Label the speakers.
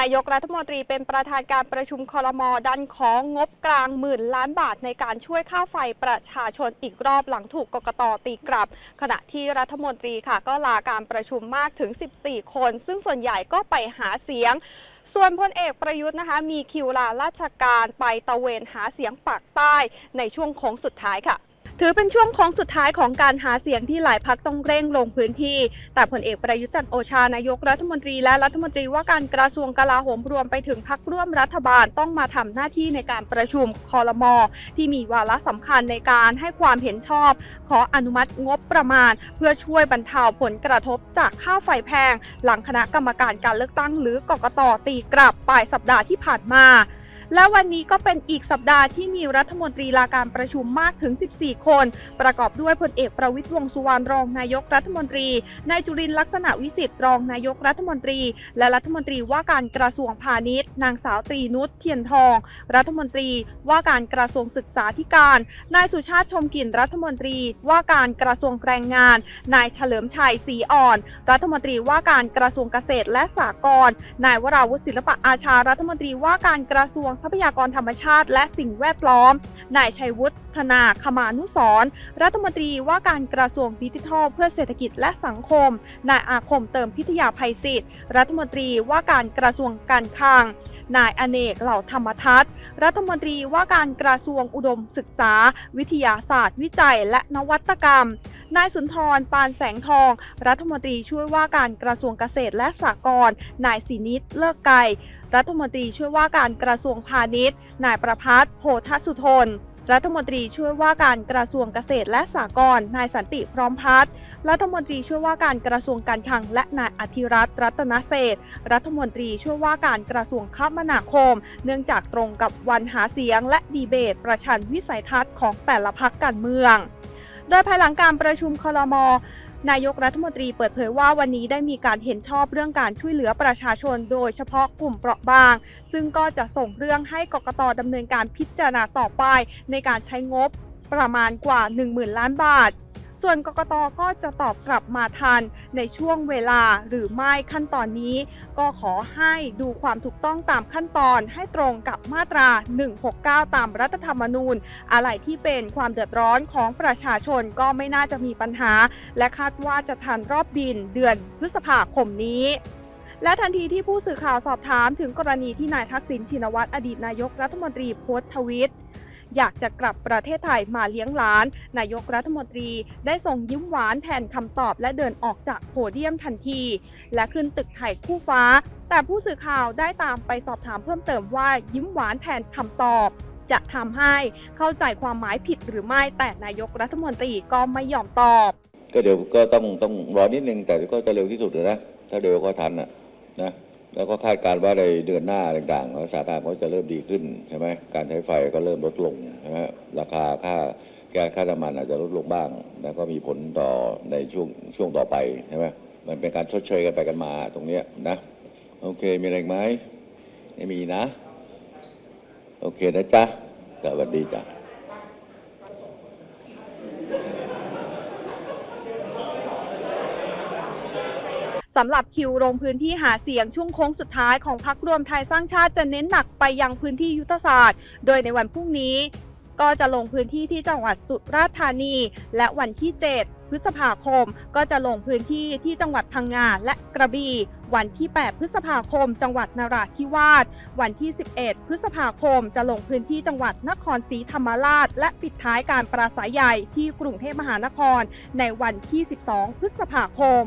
Speaker 1: นายกรัฐมนตรีเป็นประธานการประชุมคอรมอดันของงบกลางหมื่นล้านบาทในการช่วยค่าไฟประชาชนอีกรอบหลังถูกกกตตีกลับ ขณะที่รัฐมนตรีค่ะ ก็ลาการประชุมมากถึง 14 คน ซึ่งส่วนใหญ่ก็ไปหาเสียง ส่วนพลเอกประยุทธ์นะคะ มีคิวลาราชการไปตะเวนหาเสียงปากใต้ในช่วงโค้งสุดท้ายค่ะ ถือเป็นช่วงโค้งสุดท้ายของการหาเสียงที่หลายพักต้องเร่งลงพื้นที่ แต่ผลเอกประยุทธ์จันโอชานายกรัฐมนตรีและรัฐมนตรีว่าการกระทรวงกลาโหมรวมไปถึงพักร่วมรัฐบาลต้องมาทำหน้าที่ในการประชุมคอรมอที่มีวาระสำคัญในการให้ความเห็นชอบ ขออนุมัติงบประมาณ เพื่อช่วยบรรเทาผลกระทบจากค่าไฟแพง หลังคณะกรรมการการเลือกตั้งหรือกกตตีกลับปลายสัปดาห์ที่ผ่านมา และวันนี้ก็เป็นอีกสัปดาห์ที่มีรัฐมนตรีลาการประชุมมากถึง 14 คน ประกอบด้วยพลเอกประวิตรวงษ์สุวรรณรองนายกรัฐมนตรี นายจุรินลักษณะวิสิทธิ์รองนายกรัฐมนตรี และรัฐมนตรีว่าการกระทรวงพาณิชย์ นางสาวตรีนุชเทียนทอง รัฐมนตรีว่าการกระทรวงศึกษาธิการ นายสุชาติชมกลิ่นรัฐมนตรีว่าการกระทรวงแรงงาน นายเฉลิมชัยศรีอ่อน รัฐมนตรีว่าการกระทรวงเกษตรและสหกรณ์ นายวราวุฒิศิลปะอาชารัฐมนตรีว่าการกระทรวงทรัพยากรธรรมชาติ และสิ่งแวดล้อม นายชัยวุฒนาคมานุสรรัฐมนตรีว่าการกระทรวงดิจิทัล เพื่อเศรษฐกิจและสังคม นายอาคมเติมพิทยาภัยศิษย์รัฐมนตรีว่าการกระทรวงการคลังนายอเนกเหล่าธรรมทัศน์รัฐมนตรีว่าการกระทรวงอุดมศึกษา วิทยาศาสตร์ วิจัย และนวัตกรรม นายสุนทร ปานแสงทอง รัฐมนตรีช่วยว่าการกระทรวงเกษตรและสหกรณ์ นายสินิตเลิกไก่รั รัฐมนตรีช่วยว่าการกระทรวงพาณิชย์ นายประพัฒน์โพธสุทน รัฐมนตรีช่วยว่าการกระทรวงเกษตรและสหกรณ์นายสันติพร้อมพัฒน์รัฐมนตรีช่วยว่าการกระทรวงการคลัง และนายอธิรัตน์รัตนเศษรัฐมนตรีช่วยว่าการกระทรวงคมนาคม เนื่องจากตรงกับวันหาเสียง และดีเบต ประชันวิสัยทัศน์ของแต่ละพักการเมือง โดยภายหลังการประชุมคลม นายกรัฐมนตรีเปิดเผยว่าวันนี้ได้มีการเห็นชอบเรื่องการช่วยเหลือประชาชนโดยเฉพาะกลุ่มเปราะบาง ซึ่งก็จะส่งเรื่องให้กกตดำเนินการพิจารณาต่อไป ในการใช้งบประมาณกว่า 10,000 ล้านบาท ส่วนกกตก็จะตอบกลับมาทันในช่วงเวลาหรือไม่ขั้นตอนนี้ ก็ขอให้ดูความถูกต้องตามขั้นตอนให้ตรงกับมาตรา 169 ตามรัฐธรรมนูญ อะไรที่เป็นความเดือดร้อนของประชาชนก็ไม่น่าจะมีปัญหา และคาดว่าจะทันรอบบินเดือนพฤษภาคมนี้และทันทีที่ผู้สื่อข่าวสอบถามถึงกรณีที่นายทักษิณชินวัตรอดีตนายกรัฐมนตรีโพสต์ทวิต อยากจะกลับประเทศไทยมาเลี้ยงหลาน นายกรัฐมนตรีได้ส่งยิ้มหวานแทนคำตอบและเดินออกจากโพเดียมทันที และขึ้นตึกไทยคู่ฟ้า แต่ผู้สื่อข่าวได้ตามไปสอบถามเพิ่มเติมว่ายิ้มหวานแทนคำตอบจะทำให้เข้าใจความหมายผิดหรือไม่แต่นายกรัฐมนตรีก็ไม่ยอมตอบ
Speaker 2: ก็เดี๋ยวก็ต้องต้องรอนิดนึงแต่ก็จะเร็วที่สุดเลยนะถ้าเร็วก็ทันนะนะ แล้วก็คาดการณ์ว่าในเดือนหน้าต่างๆสถานการณ์ก็จะเริ่มดีขึ้นใช่ไหมการใช้ไฟก็เริ่มลดลงใช่ไหมราคาค่าแก๊สค่าน้ำมันอาจจะลดลงบ้าง แล้วก็มีผลต่อในช่วงช่วงต่อไปใช่ไหมมันเป็นการชดเชยกันไปกันมาตรงเนี้ยนะ โอเคมีอะไรไหมไม่มีนะ โอเคนะจ๊ะสวัสดีจ้ะ
Speaker 1: สำหรับคิวลงพื้นที่หาเสียงช่วงโค้งสุดท้ายของพักรวมไทยสร้างชาติจะเน้นหนักไปยังพื้นที่ยุทธศาสตร์ โดยในวันพรุ่งนี้ ก็จะลงพื้นที่ที่จังหวัดสุราษฎร์ธานี และวันที่ 7 พฤษภาคม ก็จะลงพื้นที่ที่จังหวัดพังงาและกระบี่วันที่ 8 พฤษภาคม จังหวัดนราธิวาส วันที่ 11 พฤษภาคม จะลงพื้นที่จังหวัดนครศรีธรรมราช และปิดท้ายการปราศัยใหญ่ที่กรุงเทพมหานคร ในวันที่ 12 พฤษภาคม